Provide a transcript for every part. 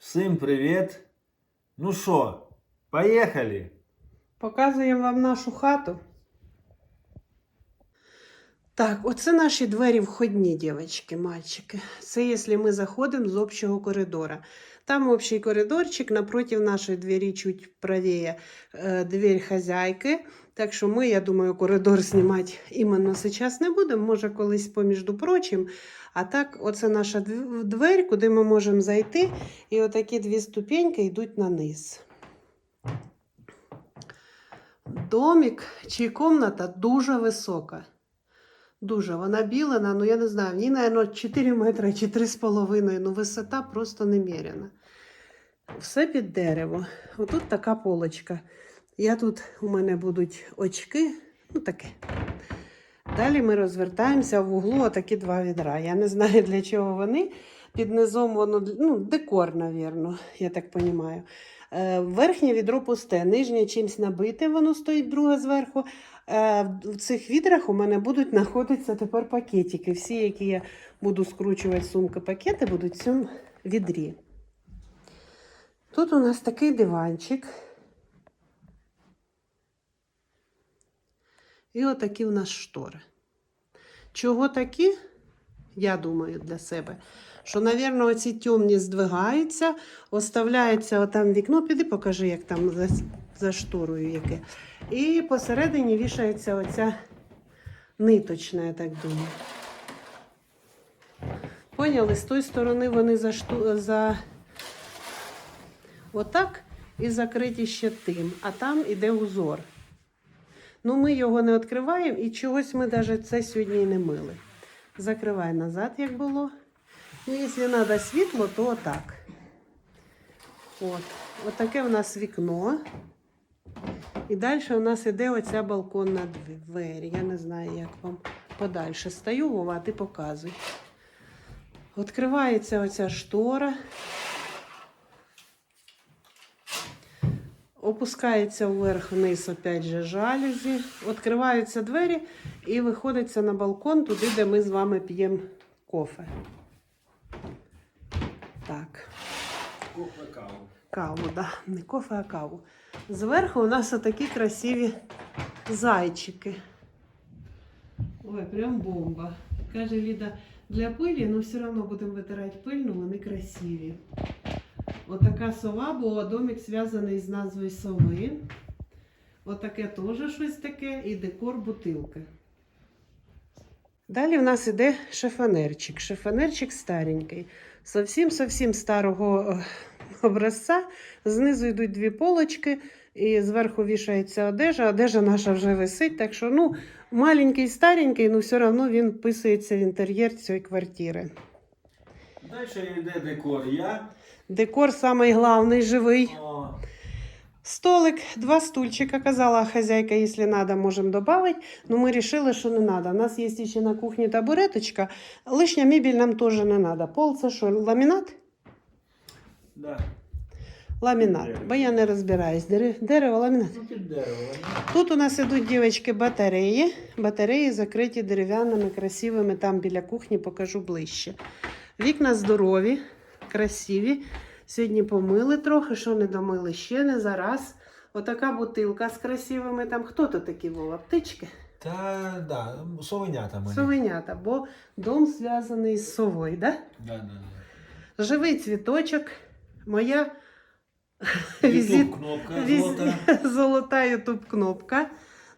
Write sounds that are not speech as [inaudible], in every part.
Всім привіт! Ну що, поїхали? Показуємо вам нашу хату. Так, оце наші двері входні, дівчатки, мальчики. Це якщо ми заходимо з общого коридора. Там общий коридорчик, напротив нашої двері чуть правее е, дверь хазяйки. Так що ми, я думаю, коридор знімати іменно зараз не будемо, може колись поміж прочим. А так, оце наша дв- двері, куди ми можемо зайти. І отакі дві ступеньки йдуть на низ. Домик чи кімната дуже висока. Дуже. Вона білена, ну я не знаю, в ній, мабуть, 4 метри чи 3,5. Ну, висота просто неміряна. Все під дерево. Отут така полочка. Я тут у мене будуть очки. Ну таке. Далі ми розвертаємося в углу отакі два відра. Я не знаю, для чого вони. Під низом воно ну, декор, навірно, я так розумію. Е, Верхнє відро пусте, нижнє чимось набите, воно стоїть друге зверху. Е, В цих відрах у мене будуть знаходитися тепер пакетики. Всі, які я буду скручувати сумки пакети, будуть в цьому відрі. Тут у нас такий диванчик. І отакі у нас штори. Чого такі? Я думаю, для себе. Що, мабуть, оці темні здвигаються, оставляється отам вікно, піди покажи, як там за, за шторою яке. І посередині вішається оця ниточна, я так думаю. Поняли, з тої сторони вони за, за отак і закриті ще тим, а там іде узор. Ну, ми його не відкриваємо і чогось ми навіть це сьогодні і не мили. Закривай назад, як було. Ну, якщо треба світло, то отак. От. От таке у нас вікно. І далі у нас іде оця балконна двері. Я не знаю, як вам подальше. Стою, Вова, ти показуй. Відкривається оця штора. Опускається вверх вниз, опять же, жалюзі. Відкриваються двері і виходиться на балкон, туди, де ми з вами п'ємо кофе. Так, Кухня каву. каву, да. Не кофе, а каву. Зверху у нас отакі красиві зайчики. Ой, прям бомба. Каже Ліда, для пилі, ну все одно будемо витирати пильну, вони красиві. Отака сова, бо домик зв'язаний з назвою сови. Отаке теж щось таке і декор бутилки. Далі в нас іде шифонерчик. Шифонерчик старенький. Зовсім-зовсім старого е, образця. Знизу йдуть дві полочки, і зверху вішається одежа. Одежа наша вже висить. Так що, ну, маленький, старенький, але все одно він вписується в інтер'єр цієї квартири. Далі йде декор. Я. Декор самий главний, живий. Столик, два стульчика. Казала хозяйка, если надо, можем добавить. Но мы решили, что не надо. У нас есть еще на кухне табуреточка. Лишня мебель нам тоже не надо. Пол це що, ламінат? да. Ламінат. Дерево. Бо я не розбираюсь. Дерево, дерево ламінат. Ну, під дерево. Тут у нас ідуть, дівчатки, батареї. Батареї закриті дерев'яними, красивими. Там біля кухні покажу ближче. Вікна здорові, красиві. Сьогодні помили трохи, що не домили ще не зараз. Отака бутилка з красивими. Там хто то такі Вова? Птички? Та, да, совенята мене. Совенята, бо дом зв'язаний з совою, да? Да, да, да. Живий цвіточок. Моя візит кнопка Віз- золота. Золота ютуб кнопка.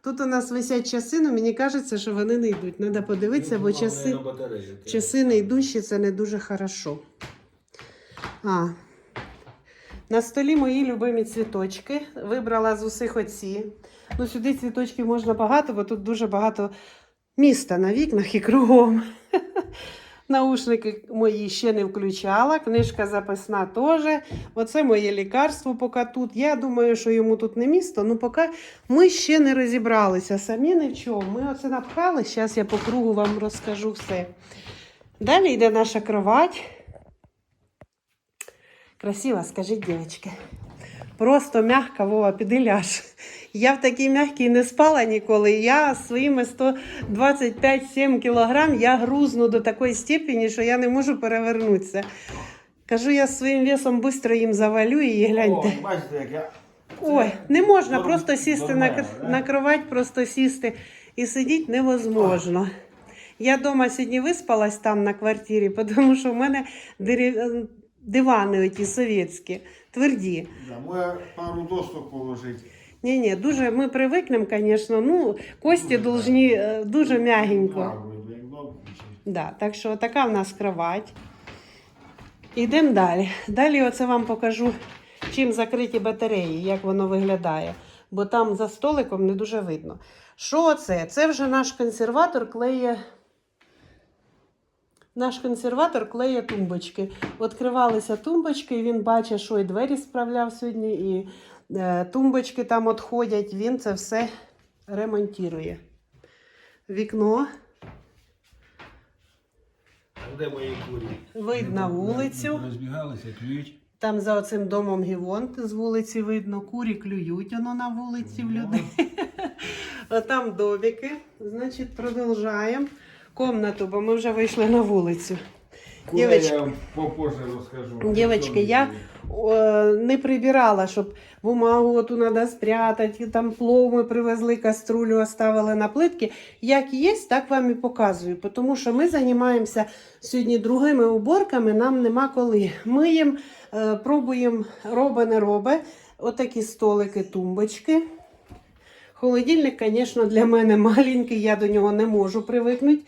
Тут у нас висять часи, але мені кажеться, що вони не йдуть. Треба подивитися, бо часи, часи не йдущі, це не дуже хорошо. А. На столі мої любимі цвіточки. Вибрала з усіх оці. Ну, сюди цвіточків можна багато, бо тут дуже багато міста на вікнах і кругом. [laughs] Наушники мої ще не включала, книжка записна теж. Оце моє лікарство поки тут. Я думаю, що йому тут не місто, ну поки ми ще не розібралися самі ні в чому. Ми оце напхали, зараз я по кругу вам розкажу все. Далі йде наша кровать. Красиво, скажіть, дівчатки. Просто м'яка, Вова, піди ляж. Я в такій м'якій не спала ніколи. Я своїми 125-7 кілограм я грузну до такої степені, що я не можу перевернутися. Кажу, я своїм весом швидко їм завалю і гляньте. О, бачите, як я. Ой, не можна норм- просто сісти на, нормально, кр- на кровать, просто сісти і сидіти невозможно. Я вдома сьогодні виспалась там на квартирі, [laughs] тому що в мене дерев- дивани оті совєтські, тверді. Да, моя пару досок положити. Ні, ні, дуже ми привикнемо, звісно. Ну, кості Дуже е, дуже м'ягенько. Да, так що така в нас кровать. Ідемо далі. Далі оце вам покажу, чим закриті батареї, як воно виглядає. Бо там за столиком не дуже видно. Що це? Це вже наш консерватор клеє. Наш консерватор клеє тумбочки. Відкривалися тумбочки, і він бачить, що і двері справляв сьогодні, і е, тумбочки там відходять. Він це все ремонтує. Вікно Де мої курі? Вид на вулицю. Розбігалися, клюють. Там за оцим домом Гівон з вулиці видно, курі клюють воно на вулиці в людей. А [laughs] там домики. Значить, продовжаємо комнату, бо ми вже вийшли на вулицю. Куди Дівочки. я вам попозже розкажу. Дівочки, я О, не прибирала, щоб бумагу оту треба спрятати, там плов ми привезли, каструлю оставили на плитки. Як є, так вам і показую. Тому що ми займаємося сьогодні другими уборками, нам нема коли. Миємо, е, пробуємо, робе не робе. Отакі столики, тумбочки. Холодильник, звісно, для мене маленький, я до нього не можу привикнути,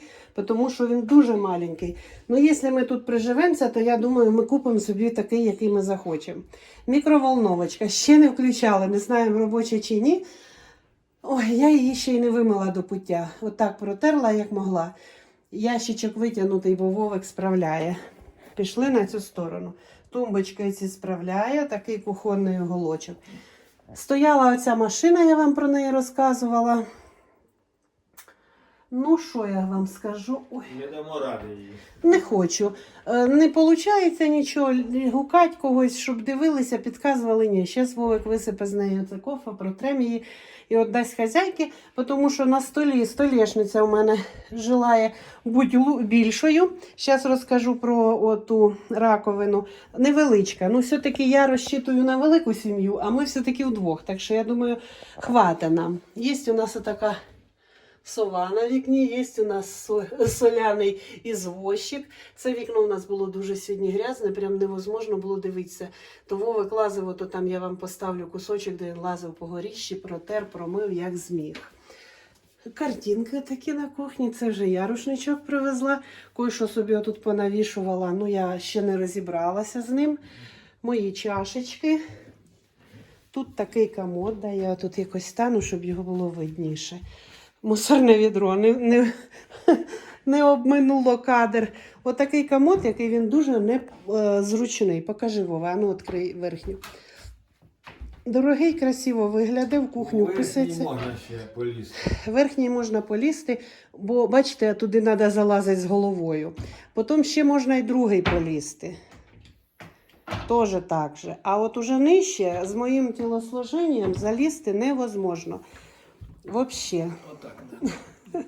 тому що він дуже маленький. Ну, якщо ми тут приживемося, то я думаю, ми купимо собі такий, який ми захочемо. Мікроволновочка ще не включали, не знаємо, робоча чи ні. Ой, я її ще й не вимила до пуття. Отак протерла, як могла. Ящичок витягнутий, бо Вовик справляє. Пішли на цю сторону. Тумбочка ці справляє, такий кухонний уголочок. Стояла оця машина, я вам про неї розказувала. Ну, що я вам скажу? Ой. Не дамо ради її. Не хочу. Е, Не виходить нічого, гукать когось, щоб дивилися, підказували. Ні, зараз Вовик висипе з неї це кофе, протрем її і віддасть хазяйки, тому що на столі столішниця у мене желає бути більшою. Зараз розкажу про ту раковину. Невеличка. Ну, все-таки я розчитую на велику сім'ю, а ми все-таки вдвох. Так що я думаю, хватить нам. Є у нас така сова на вікні, є у нас соляний ізвозчик. Це вікно у нас було дуже сьогодні грязне, прям невозможно було дивитися. То Вовик лазив, ото там я вам поставлю кусочок, де він лазив по горіщі, протер, промив, як зміг. Картинки такі на кухні, це вже я рушничок привезла. Кое-що собі отут понавішувала, ну я ще не розібралася з ним. Мої чашечки. Тут такий комод, да, я тут якось стану, щоб його було видніше. Мусорне відро не, не, [laughs] не обминуло кадр. Отакий комод, який він дуже не е, зручний. Покажи Вова, ну відкрий верхню. Дорогий, красиво виглядає, в кухню Верхній вписується. можна ще полізти. Верхній можна полізти, бо бачите, туди треба залазити з головою. Потім ще можна і другий полізти. Тоже так же. А от уже нижче з моїм тілосложенням залізти невозможно. Взагалі. Отак. да. [laughs]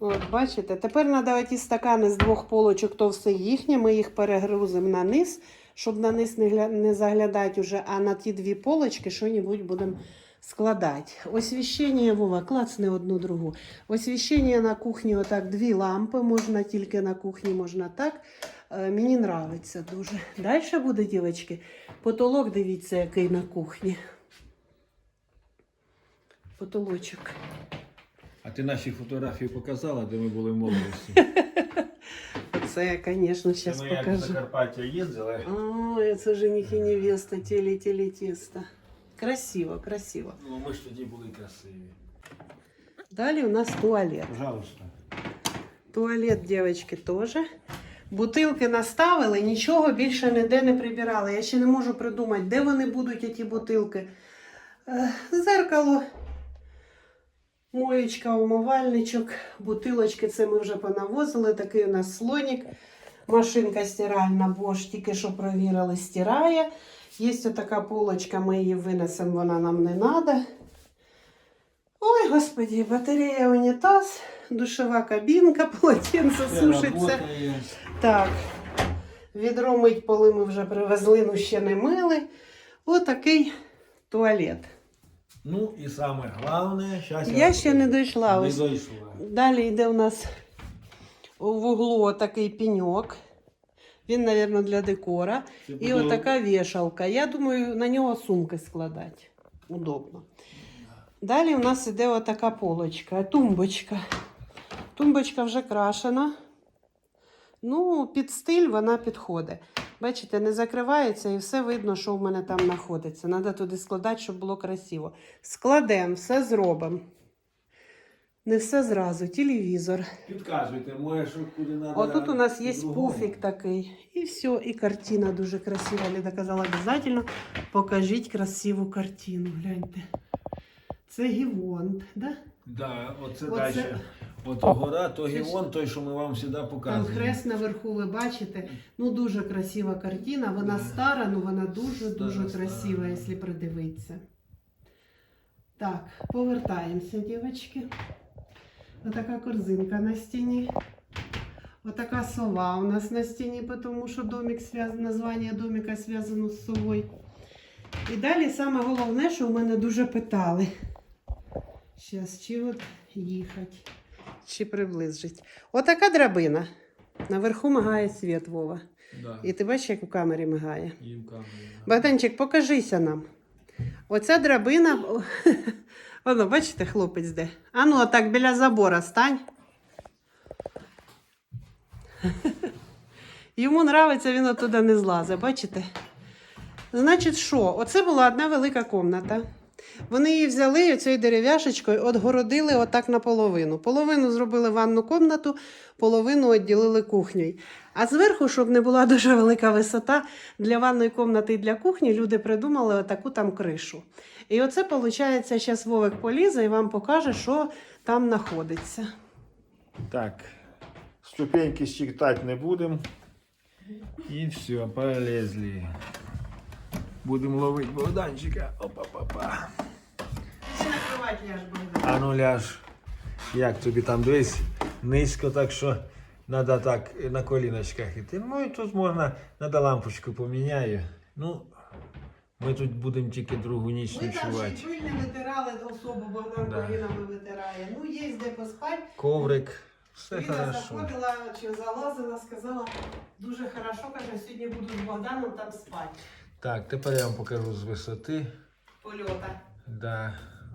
От, бачите, тепер треба ті стакани з двох полочок, то все їхнє. Ми їх перегрузимо на низ, щоб на низ не, гля... не заглядати уже, а на ті дві полочки що-небудь будемо складати. Освіщення, Вова, клацни одну другу. Освіщення на кухні, отак, дві лампи, можна тільки на кухні, можна так. Е, Мені нравиться дуже. Далі буде, дівчатки. Потолок, дивіться, який на кухні. Потолочок. А ти наші фотографії показала, де ми були в молодості? [laughs] Це, звісно, зараз ми як в покажу. Закарпаття їздили. Ой, це жених і невеста, тілі, тілі, тіста. Красиво, красиво. Ну, ми ж тоді були красиві. Далі у нас туалет. Пожалуйста. Туалет, дівчатки, теж. Бутилки наставили, нічого більше ніде не прибирали. Я ще не можу придумати, де вони будуть, ті бутилки. Е, Зеркало, моєчка, умивальничок, бутилочки це ми вже понавозили. Такий у нас слонік. Машинка стиральна Bosch, тільки що провірили, стирає. Є така полочка, ми її винесемо, вона нам не треба. Ой, господи, батарея унітаз, душова кабінка, [laughs] полотенце сушиться. Так. Відро мить поли ми вже привезли, ну ще не мили. Отакий туалет. Ну і саме головне, щас Я ще не дійшла. Не Ось дійшла. Далі йде у нас у вуглу такий пеньок. Він, мабуть, для декора. Це І буде- отака вішалка. Я думаю, на нього сумки складати. Удобно. Далі у нас іде отака полочка, тумбочка. Тумбочка вже крашена. Ну, під стиль вона підходить. Бачите, не закривається і все видно, що в мене там знаходиться. Треба туди складати, щоб було красиво. Складемо, все зробимо. Не все зразу, телевізор. Підказуйте, може, що куди треба. Отут у нас є пуфік такий. І все, і картина дуже красива. Ліда казала, обов'язково покажіть красиву картину. Гляньте. Це Гівонт, да? Да, оце, Оце- далі. От гора, то Це ж- гіон, той, що ми вам завжди Там показуємо. хрест наверху, ви бачите. Ну, дуже красива картина. Вона Да. стара, але вона дуже-дуже Стара, красива, стара. якщо придивитися. Так, повертаємося, дівчатки. Отака корзинка на стіні. Отака сова у нас на стіні, тому що домик зв'яз... названня домика зв'язано з совою. І далі саме головне, що в мене дуже питали. Зараз, чи от їхати, чи приблизить. Отака драбина. Наверху мигає світ, Вова. Да. І ти бачиш, як у камері мигає. І в камері, да. Богданчик, покажися нам. Оця драбина. [laughs] Воно, бачите, хлопець де. Ану, отак біля забора стань. [laughs] Йому нравиться, він оттуда не злазить, бачите? Значить, що? Оце була одна велика комната. Вони її взяли цією дерев'яшечкою отгородили отак наполовину. Половину зробили ванну комнату, половину відділили кухнею. А зверху, щоб не була [laughs] дуже велика висота, для ванної кімнати і для кухні люди придумали отаку там кришу. І оце, виходить, зараз Вовик полізе і вам покаже, що там знаходиться. Так, ступеньки считать не будемо. І все, полезли. Будемо ловити Богданчика. Опа-па-па. А ну ляж. Як тобі там дивись? Низько, так що треба так на коліночках іти. Ну і тут можна, треба лампочку поміняю. Ну, ми тут будемо тільки другу ніч Ми там ще й ночувати. пиль не витирали особу, Богдан Да. колінами витирає. Ну, є де поспати. Коврик, все хорошо. заходила чи залазила, сказала, дуже хорошо, каже, сьогодні буду з Богданом там спати. Так, тепер я вам покажу з висоти. Польота. Да,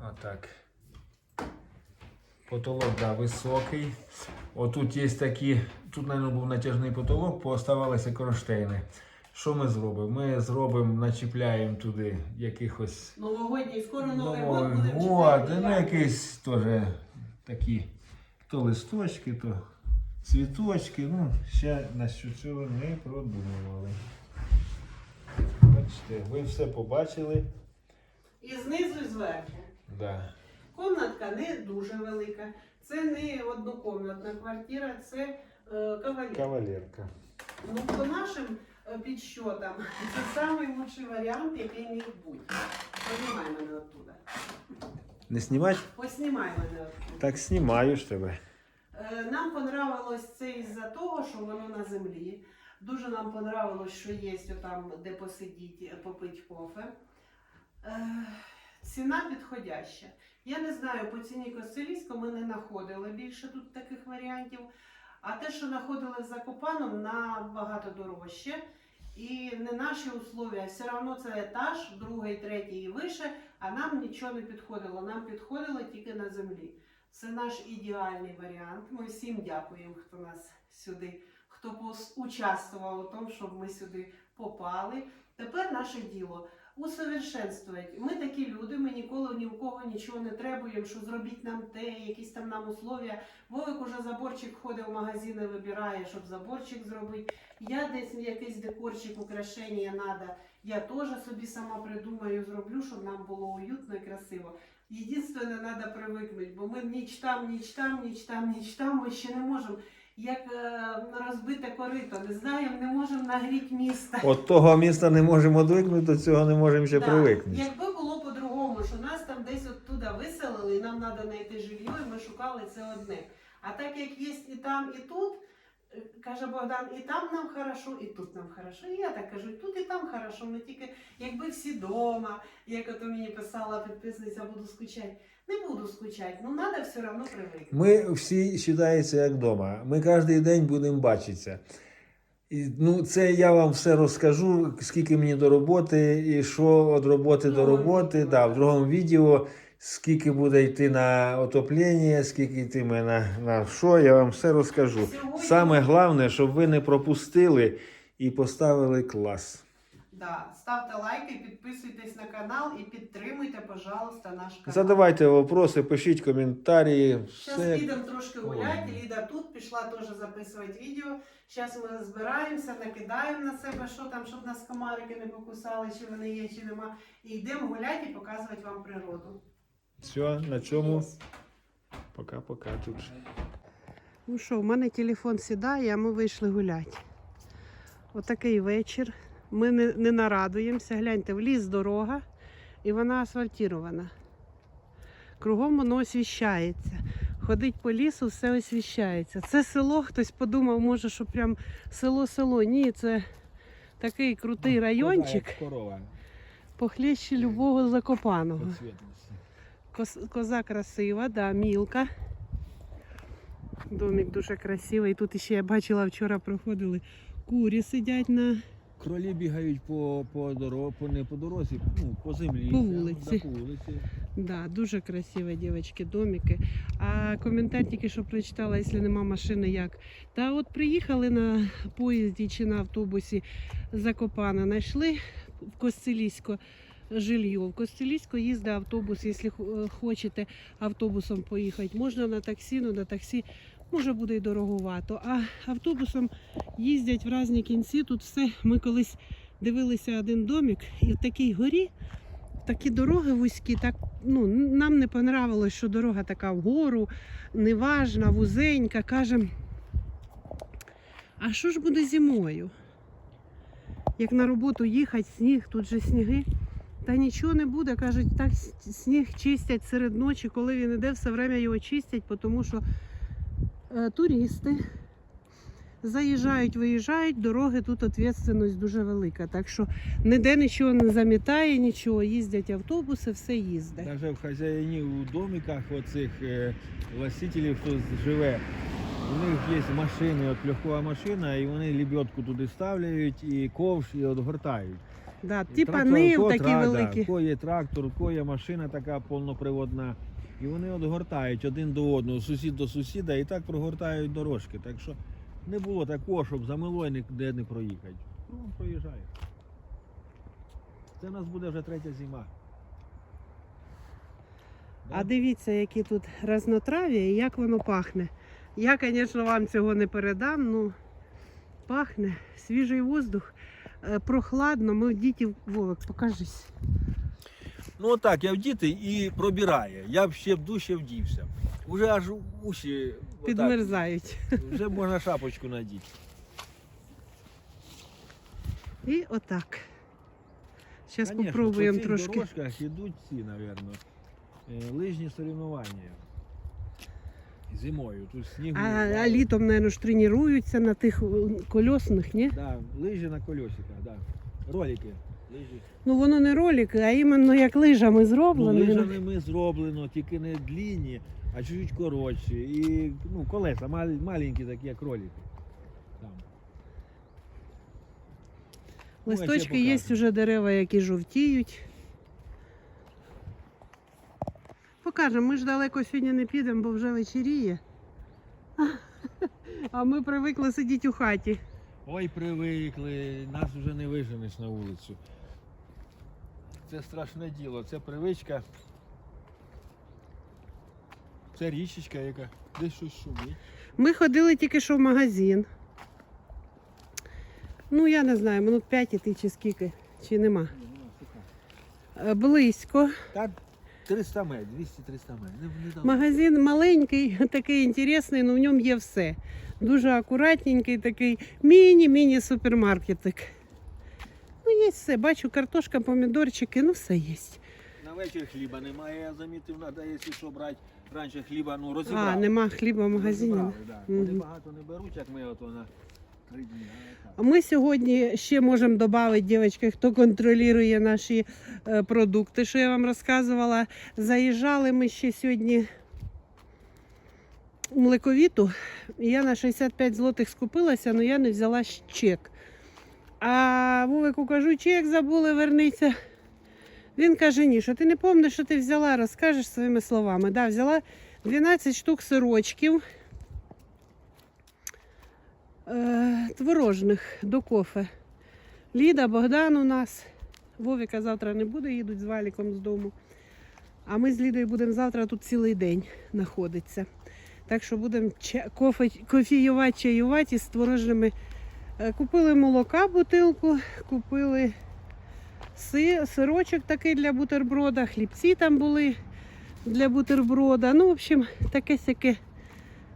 отак. Потолок, да, високий. Отут є такі, тут, мабуть, був натяжний потолок, пооставалися кронштейни. Що ми зробимо? Ми зробимо, начіпляємо туди якихось. Новогодній, скоро Ну, Новий год буде ну, якісь теж такі то листочки, то цвіточки. Ну, ще на цього не продумували. Бачите, ви все побачили. І знизу, і зверху. Да. Комнатка не дуже велика. Це не однокомнатна квартира, це е, кавалер. Кавалерка. Ну, по нашим е, підсчотам, це найкращий варіант, який міг бути. Познімай мене оттуда. Не знімати? Поснімай мене оттуда. Так знімаю ж тебе. Е, Нам понравилось це із-за того, що воно на землі. Дуже нам понравилось, що є там, де посидіти, попити кофе. Е, Ціна підходяща. Я не знаю, по ціні Костелівська ми не знаходили більше тут таких варіантів. А те, що знаходили за Закопаном, набагато дорожче. І не наші условия. Все одно це етаж, другий, третій і вище, а нам нічого не підходило. Нам підходило тільки на землі. Це наш ідеальний варіант. Ми всім дякуємо, хто нас сюди, хто участвував у тому, щоб ми сюди попали. Тепер наше діло усовершенствувати. Ми такі люди, ми ніколи ні у кого нічого не требуємо, що зробіть нам те, якісь там нам условия. Вовик уже заборчик ходить в магазини, вибирає, щоб заборчик зробити. Я десь якийсь декорчик, украшення треба. Я теж собі сама придумаю, зроблю, щоб нам було уютно і красиво. Єдине, треба привикнути, бо ми ніч там, ніч там, ніч там, ніч там, ми ще не можемо. Як е, розбите корито, не знаємо, не можемо нагріти міста. От того міста не можемо звикнути, до цього не можемо ще Да. привикнути. Якби було по-другому, що нас там десь оттуда виселили, і нам треба знайти жилье, і ми шукали це одне. А так як є і там, і тут, Каже Богдан, і там нам хорошо, і тут нам хорошо. І я так кажу, і тут і там хорошо. Ми тільки якби всі вдома, як ото мені писала підписниця, буду скучати. Не буду скучати, ну треба все одно привикнути. Ми всі вважається як вдома. Ми кожен день будемо бачитися. І, ну, це я вам все розкажу, скільки мені до роботи, і що від роботи до роботи. Да, в другому відео, скільки буде йти на отоплення, скільки йтиме на, на що, я вам все розкажу. Сьогодні- Саме головне, щоб ви не пропустили і поставили клас. Да, ставте лайки, підписуйтесь на канал і підтримуйте, пожалуйста, наш канал. Задавайте вопроси, пишіть коментарі. Зараз підемо трошки гуляти. Ліда тут пішла теж записувати відео. Зараз ми збираємося, накидаємо на себе, що там, щоб нас комарики не покусали, чи вони є, чи нема. І йдемо гуляти і показувати вам природу. Все, на цьому. Пока-пока тут. Ну що, в мене телефон сідає, а ми вийшли гуляти. Отакий вечір. Ми не, не нарадуємося. Гляньте, в ліс дорога, і вона асфальтірована. Кругом воно освіщається. Ходить по лісу, все освіщається. Це село, хтось подумав, може, що прям село-село. Ні, це такий крутий райончик, похлеще любого закопаного. Коза красива, да, мілка. Домик дуже красивий. Тут ще я бачила вчора проходили. Курі сидять на Кролі бігають по, по дорозі, по, не по дорозі, ну, по землі. По вулиці. да, по вулиці. да, дуже красиві дівчатки, домики. А коментар тільки що прочитала, якщо нема машини, як. Та от приїхали на поїзді чи на автобусі Закопана, знайшли в Костелісько жилье. В Костелісько їздить автобус, якщо хочете автобусом поїхати. Можна на таксі, ну на таксі може буде й дороговато. А автобусом їздять в різні кінці. Тут все. Ми колись дивилися один домик, і в такій горі такі дороги вузькі, так ну нам не понравилось, що дорога така вгору, неважна, вузенька. Кажем, а що ж буде зимою? Як на роботу їхати, сніг, тут же сніги. Та нічого не буде, кажуть, так сніг чистять серед ночі, коли він іде, все время його чистять, тому що е, туристи заїжджають, виїжджають, дороги тут відповідальність дуже велика. Так що ніде нічого не замітає, нічого, їздять автобуси, все їздить. Навіть в хазяїнів у домиках оцих е, властителів, хто живе, у них є машини, от легкова машина, і вони лебедку туди ставляють і ковш і отгортають. Да, ті пани такі тра- великі. ко є трактор, ко є машина така повноприводна. І вони отгортають один до одного, сусід до сусіда, і так прогортають дорожки. Так що не було такого, щоб замило і ніде не проїхати. Ну, проїжджає. Це у нас буде вже третя зима. А дивіться, які тут разнотрав'я і як воно пахне. Я, звісно, вам цього не передам, ну пахне, свіжий воздух, прохладно. Ми в дітів Вовик, покажись. Ну так, я вдіти і пробирає. Я б ще в душі вдівся. Уже аж уші отак, Підмерзають. вже можна шапочку надіти. І отак. Зараз Конечно, спробуємо по цих трошки. дорожках ідуть ці, мабуть, лижні соревнування. Зимою. Тут снігу. А, а літом, мабуть, ж тренуються на тих е, колесних, ні? Да, лижі на колесиках, да. Ролики. Лижі. Ну воно не ролики, а іменно як лижами Ну, зроблено. лижаними зроблено, тільки не длінні, а чуть-чуть коротші. І ну, колеса мал- маленькі, такі, як ролики. Там. Ну, я ще Листочки є покажу. вже дерева, які жовтіють. Покажемо, ми ж далеко сьогодні не підемо, бо вже вечеріє. А ми привикли сидіти у хаті. Ой, привикли, нас вже не виженеш на вулицю. Це страшне діло, це привичка. Це річечка, яка десь щось шумить. Ми ходили тільки що в магазин. Ну, я не знаю, минут 5 іти чи скільки, чи нема. Е, Близько. Та 300 метрів, 200-300 метрів. Не, не дав- Магазин маленький, [laughs] такий інтересний, але в ньому є все. Дуже акуратненький, такий міні-міні супермаркетик. Ну, є все. Бачу, картошка, помідорчики, ну все є. На вечір хліба немає, я замітив, треба, якщо що брати раніше хліба, ну А, нема хліба в магазині. Розібрали, да. Вони багато не беруть, як ми ото на Ми сьогодні ще можемо додати, дівчатки, хто контролює наші е, продукти, що я вам розказувала. Заїжджали ми ще сьогодні у млековіту. Я на 65 злотих скупилася, але я не взяла чек. А Вовику кажу, чек забули, вернися. Він каже, ні, що ти не пам'ятаєш, що ти взяла, розкажеш своїми словами. Да, взяла 12 штук сирочків е, творожних до кофе. Ліда, Богдан у нас. Вовіка завтра не буде, їдуть з валіком з дому. А ми з Лідою будемо завтра тут цілий день знаходитися. Так що будемо кофіювати, чаювати із творожними. Е, Купили молока бутилку, купили си, сирочок такий для бутерброда, хлібці там були для бутерброда. Ну, в общем, таке сяке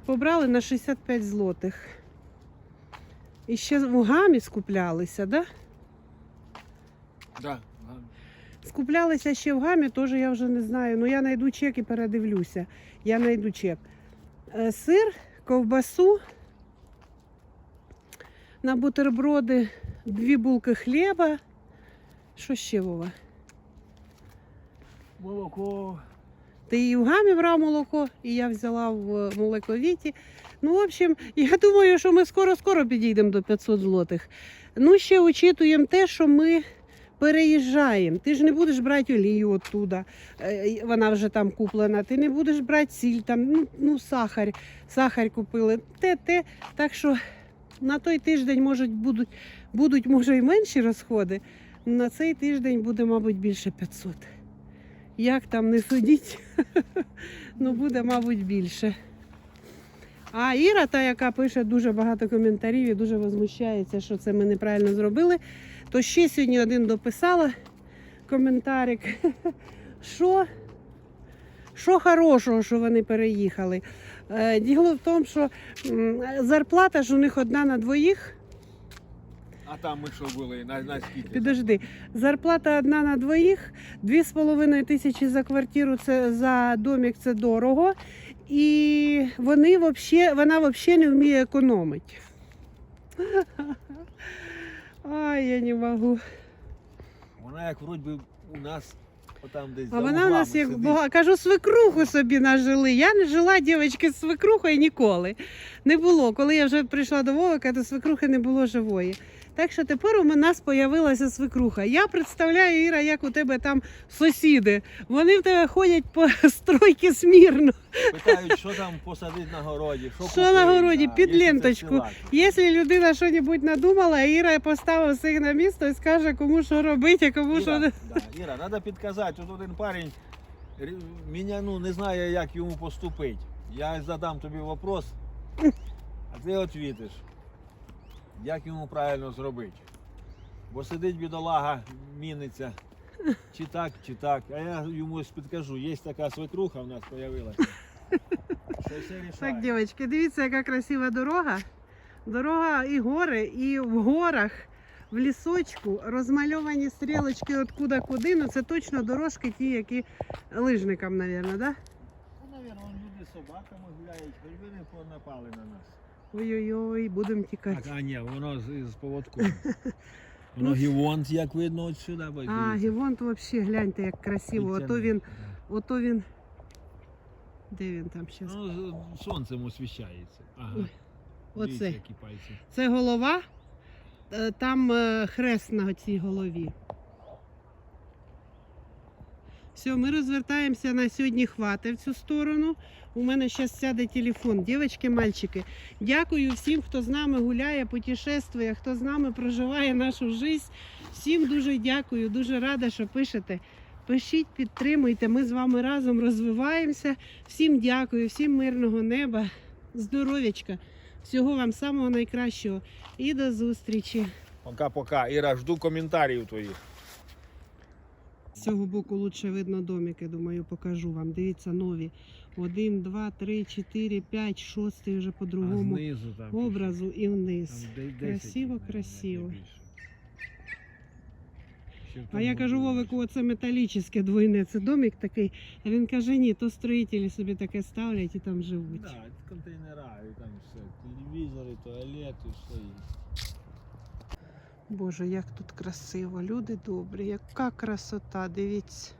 побрали на 65 злотих. І ще в гамі скуплялися, да? Да, да. Скуплялися ще в гамі, теж я вже не знаю. Ну я знайду чек і передивлюся. Я знайду чек. Е, Сир, ковбасу, на бутерброди, дві булки хліба. Що ще Вова? Молоко. Ти і в гамі брав молоко, і я взяла в молековіті. Ну, в общем, [laughs] я думаю, що ми скоро-скоро підійдемо до 500 злотих. Ну, ще учитуємо те, що ми переїжджаємо. Ти ж не будеш брати олію оттуда, е, вона вже там куплена. Ти не будеш брати сіль, там, ну, ну сахар, сахар купили. Те, те. Так що на той тиждень можуть, будуть, будуть, може, і менші розходи. На цей тиждень буде, мабуть, більше 500. Як там не судіть, [laughs] ну буде, мабуть, більше. А Іра, та, яка пише дуже багато коментарів і дуже возмущається, що це ми неправильно зробили, то ще сьогодні один дописала коментарик. [laughs] Що, що хорошого, що вони переїхали? Е, Діло в тому, що зарплата ж у них одна на двоїх. А там ми що були? На, на скільки? Підожди, зарплата одна на двоїх, дві з половиною тисячі за квартиру, це за домик це дорого. І вони вообще, вона взагалі не вміє економити. [laughs] Ай, я не можу. Вона як вроді би у нас отам десь А за вона у углами нас як сидить. бога. Кажу, свекруху собі нажили. Я не жила, дівчатки, з свекрухою ніколи. Не було. Коли я вже прийшла до Вовика, то свекрухи не було живої. Так що тепер у нас з'явилася свекруха. Я представляю, Іра, як у тебе там сусіди. Вони в тебе ходять по [laughs] стройки смірно. Питають, що там посадити на городі. Що, Що на городі? Під якщо ленточку. Якщо людина щось надумала, Іра поставив всіх на місто і скаже, кому що робити, а кому що Іра, не. да, Іра, треба підказати. Тут один парень мене ну, не знає, як йому поступити. Я задам тобі вопрос, а ти відповідиш, як йому правильно зробити. Бо сидить бідолага, міниться. Чи так, чи так. А я йому підкажу, є така свекруха в нас з'явилася. Так, дівчатки, дивіться, яка красива дорога. Дорога і гори, і в горах, в лісочку розмальовані стрілочки откуда куди. Ну це точно дорожки ті, які лижникам, мабуть, да? Ну, навірно, люди з собаками гуляють, хоч би не понапали на нас. Ой-ой-ой, будемо тікати. Так, а ні, воно з, з поводком. [laughs] Воно гівонт, як видно, от сюди. бо А, дивіться. Гівонт взагалі, гляньте, як красиво. Ото він, ото він. Де він там зараз? Ну, з- сонцем освіщається. Ага. Ой, Дивіться, Оце. які пальці. Це голова, е, там е, хрест на цій голові. Все, ми розвертаємося на сьогодні хвати в цю сторону. У мене зараз сяде телефон. Дівчатки, мальчики, дякую всім, хто з нами гуляє, путешествує, хто з нами проживає нашу життя. Всім дуже дякую, дуже рада, що пишете. Пишіть, підтримуйте. Ми з вами разом розвиваємося. Всім дякую, всім мирного неба, здоров'ячка. Всього вам самого найкращого і до зустрічі. Пока-пока. Іра, жду коментарів твоїх. Цього боку лучше видно домики, думаю, покажу вам. Дивіться, нові. Один, два, три, чотири, п'ять, шостий вже по-другому образу і вниз. Красиво, красиво. А я кажу. Вовику, оце металічне двойне, це домик такий. А він каже, ні, то строїтелі собі таке ставлять і там живуть. Так, Да, контейнера, і там все, телевізори, туалети, все є. Боже, як тут красиво, люди добрі, яка красота, дивіться.